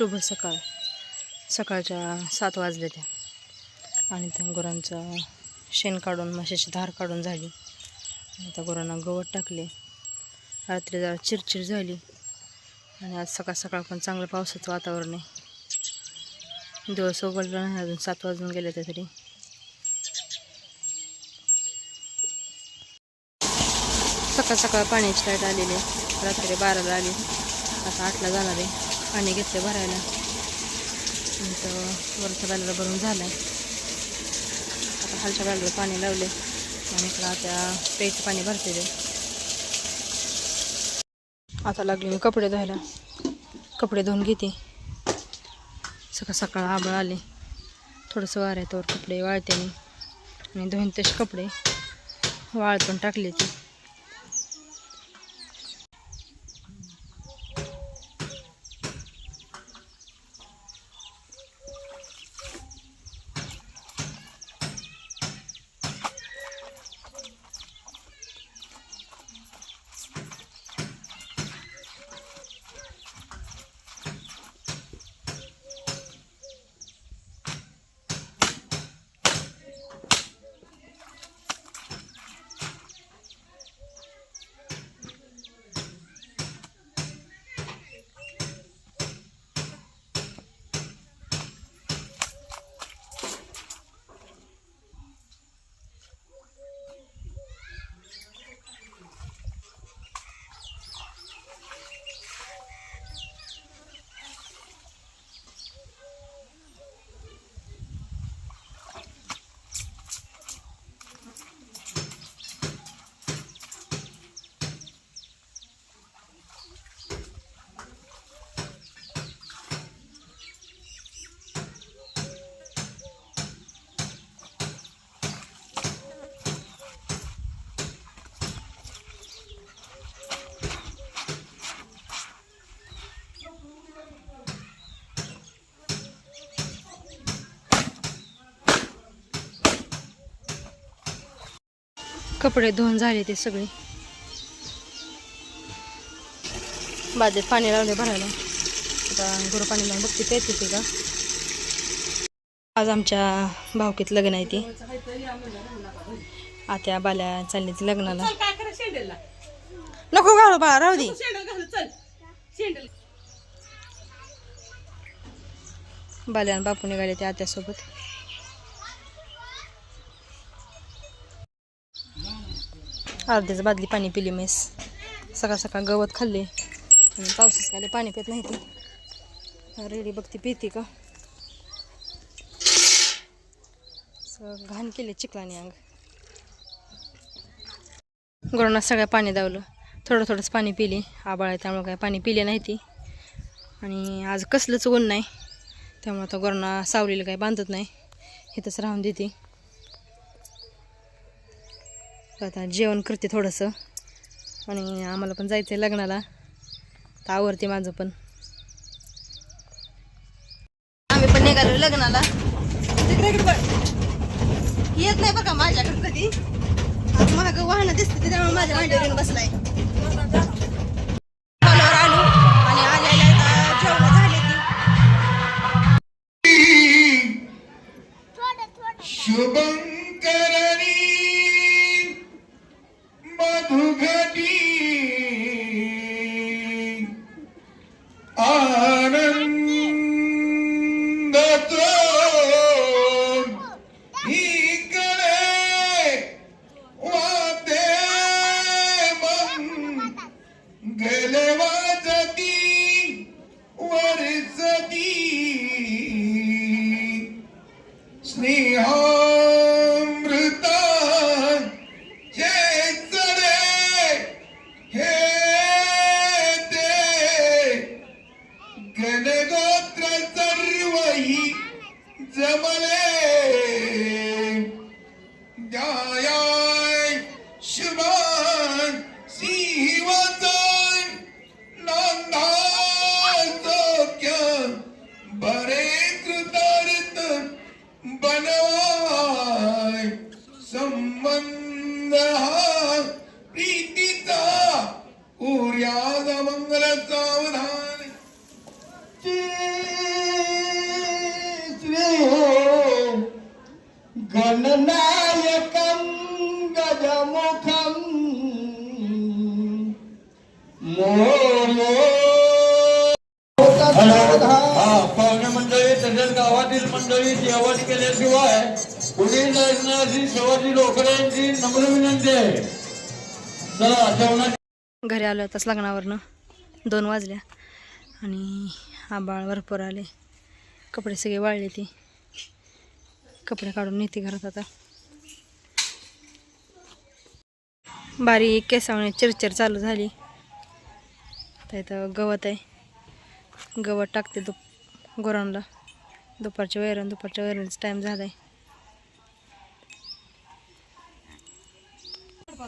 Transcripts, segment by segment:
शुभ सकाळ. सकाळच्या सात वाजले त्या. आणि त्या गुरांचं शेण काढून म्हशीची धार काढून झाली. आणि त्या गुरांना गवत टाकले. रात्री जरा चिरचिर झाली. आणि आज सकाळ सकाळ पण चांगलं पावसाचं वातावरण आहे. दिवस उघडला नाही अजून सात वाजून गेले त्या तरी. सकाळ सकाळ पाण्याची लाइट आलेली आहे. रात्री बाराला आली. आता आठला जाणार आहे. पाणी घेतलं भरायला. नंतर वरच्या बॅलला भरून झालं आहे आता खालच्या बॅलला पाणी लावले आणि इकडं आता प्यायचं पाणी भरते ते. आता लागले मी कपडे धुवायला. कपडे धुवून घेते. सकाळ सकाळ आबळ आले. थोडंसं वार आहे तोवर कपडे वाळते मी. आणि धुवून तसे कपडे. वाळ पण टाकले ते. कपडे धुवून झाले ते सगळे. बादलीत पाणी लावले भरायला. आता गुरु पाणी लावून बघते पेते ते का? आज आमच्या भावकीत लग्न आहे ती. आत्या बाल्या चालली ती लग्नाला नको घालू बाळा राहू दे. शेंडल घालू चल. शेंडेल. बाल्या आणि बापू निघाले ते आत्यासोबत. अर्ध्याच बादली पाणी पिली मेस सकाळ सकाळ गवत खाल्ले. आणि पावसाच खाली पाणी पित नाही ती. रेडी बघते पिते का. घाण केले चिखलाने अंग. गुरांना सगळं पाणी दावलं. थोडं थोडंच पाणी पिले. आबाळ आहे त्यामुळे काय पाणी पिले नाही ती. आणि आज कसलंच ऊन नाही. त्यामुळे आता गुरांना सावलीला काही बांधत नाही. इथंच राहून देते. तर आता जेवण करते थोडंसं. आणि आम्हाला पण जायचं आहे लग्नाला. तर आवडते माझं पण. आम्ही पण निघालो लग्नाला. येत नाही बघा माझ्याकडे कधी. मागं महाग वाहनं दिसते त्यामुळे माझ्या मांडीवर बसलाय. अशी शिवाजी नम्र विनंती आहे. चला जेवणाची घरी आलो आताच लग्नावरनं. दोन वाजल्या आणि आबाळ भरपूर आले. कपडे सगळे वाळले ती. कपडे काढून नेते घरात आता. बारीक केसावणे चिरचिर चालू झाली. तर इथं गवत आहे. गवत टाकते दुप गुरांना. दुपारच्या वैरण दुपारच्या वैरणचा टाईम झाला आहे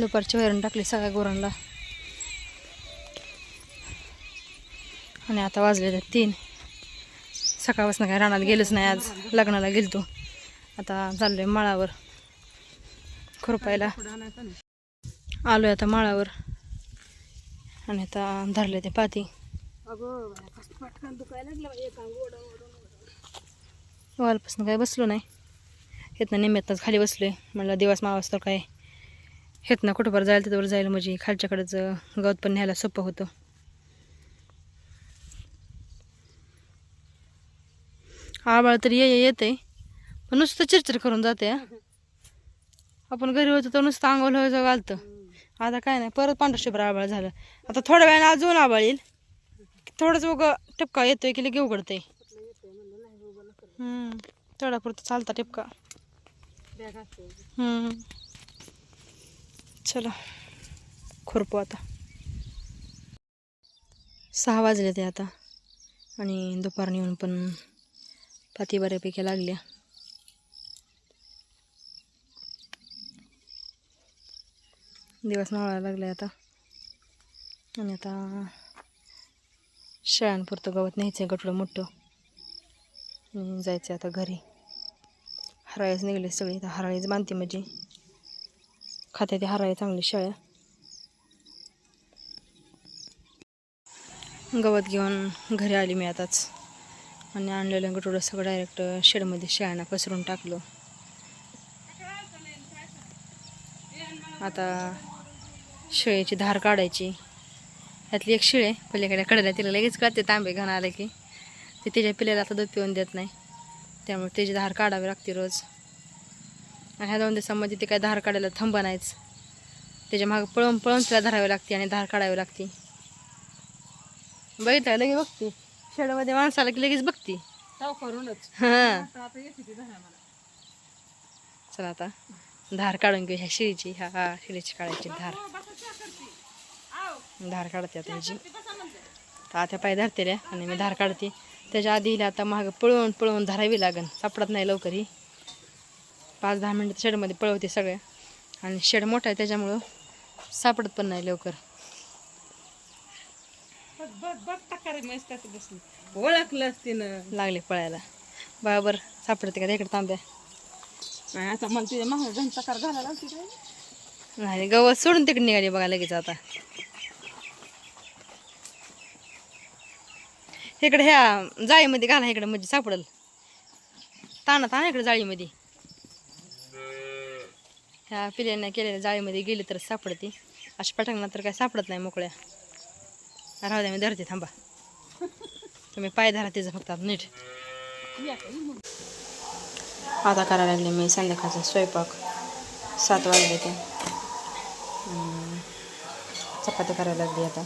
दुपारची वैरण टाकली सगळ्या गुरांना. आणि आता वाजले तर तीन. सकाळपासून काय रानात गेलोच नाही आज. लग्नाला गेलतो. आता चाललोय माळावर. खुरपायला. आलोय आता माळावर. आणि आता धरले ते पाती. वालपासून काय बसलो नाही. हेतनं निमित्ताच खाली बसलोय. म्हणलं दिवस मावास तर काय? हेतनं कुठं बरं जायला तिथवर जायला म्हणजे खालच्याकडंच गवत पण न्यायला सोपं होतं. आबाळ तर ये येते पण नुसतं चिरचिर करून जाते आपण घरी होतो तर नुसतं अंगावर व्हायचं घालतं. आता काय नाही परत पांढरं आबाळ झालं. आता थोड्या वेळाने अजून आबाळ येईल. थोडंच उग टिपका येतोय की लगे उघडते हम्म पुरतं चालता टिपका हम्म. चला खुरपू आता. सहा वाजले ते आता आणि दुपारने येऊन पण पाती बऱ्यापैकी लागल्या. दिवस मावळायला लागले आता. आणि आता शाळांपुरतं गवत न्यायचं आहे गटलं मोठं. जायचं आता घरी. हराळीच निघले सगळी आता हराळीच बांधते म्हणजे खाते ते हराळे चांगली शेळ्या गवत घेऊन घरी आली मी आताच. आणि आणलेलं गटोडं सगळं डायरेक्ट शेडमध्ये शेळ्यांना पसरून टाकलं. आता शेळीची धार काढायची. त्यातली एक शिळे पलीकडे कडेला तिला लगेच कळते तांबे घाण आले की. ते तिच्या पिल्याला आता दूध पिऊन देत नाही. त्यामुळे त्याची धार काढावी लागते रोज. आणि ह्या दोन दिवसामध्ये ते काय धार काढायला थांब नाहीच. त्याच्या मागं पळून पळून तिला धरावी लागते आणि धार काढावी लागते. बघितलं लगेच बघते. शेडामध्ये माणसाला की लगेच बघते. हां. चला आता. धार काढून घेऊ ह्या शिळीची. ह्या हा शिळीची काढायची धार. धार काढते आता ह्याची आता पाय धरते रे आणि मी धार काढते. त्याच्या आधी आता मागं पळवून पळवून धरावी लागन. सापडत नाही लवकर ही. पाच दहा मिनटं शेडमध्ये पळवते सगळ्या आणि शेड मोठा आहे त्याच्यामुळं सापडत पण नाही लवकर. ओळखलंच तिनं. लागले पळायला. बरोबर सापडते का तिकडे तांब्या? नाही आता मला तिच्या मागं घन चकार घालायला लावते काय नाही गवत सोडून तिकडे निघाली बघा लगेच आता. इकडे ह्या जाळीमध्ये घाला इकडे म्हणजे सापडल. ताना ताना इकडे जाळीमध्ये. ह्या पिल्यांना केलेल्या जाळीमध्ये गेली तर सापडते. अशा पटांगणात तर काय सापडत नाही मोकळ्या. राहू द्या मी धरते थांबा. तुम्ही पाय धरा तिचं फक्त नीट. आता करायला लागले मी संध्याकाळचा स्वयंपाक. सात वाजले ते. चपाती करायला लागली आता.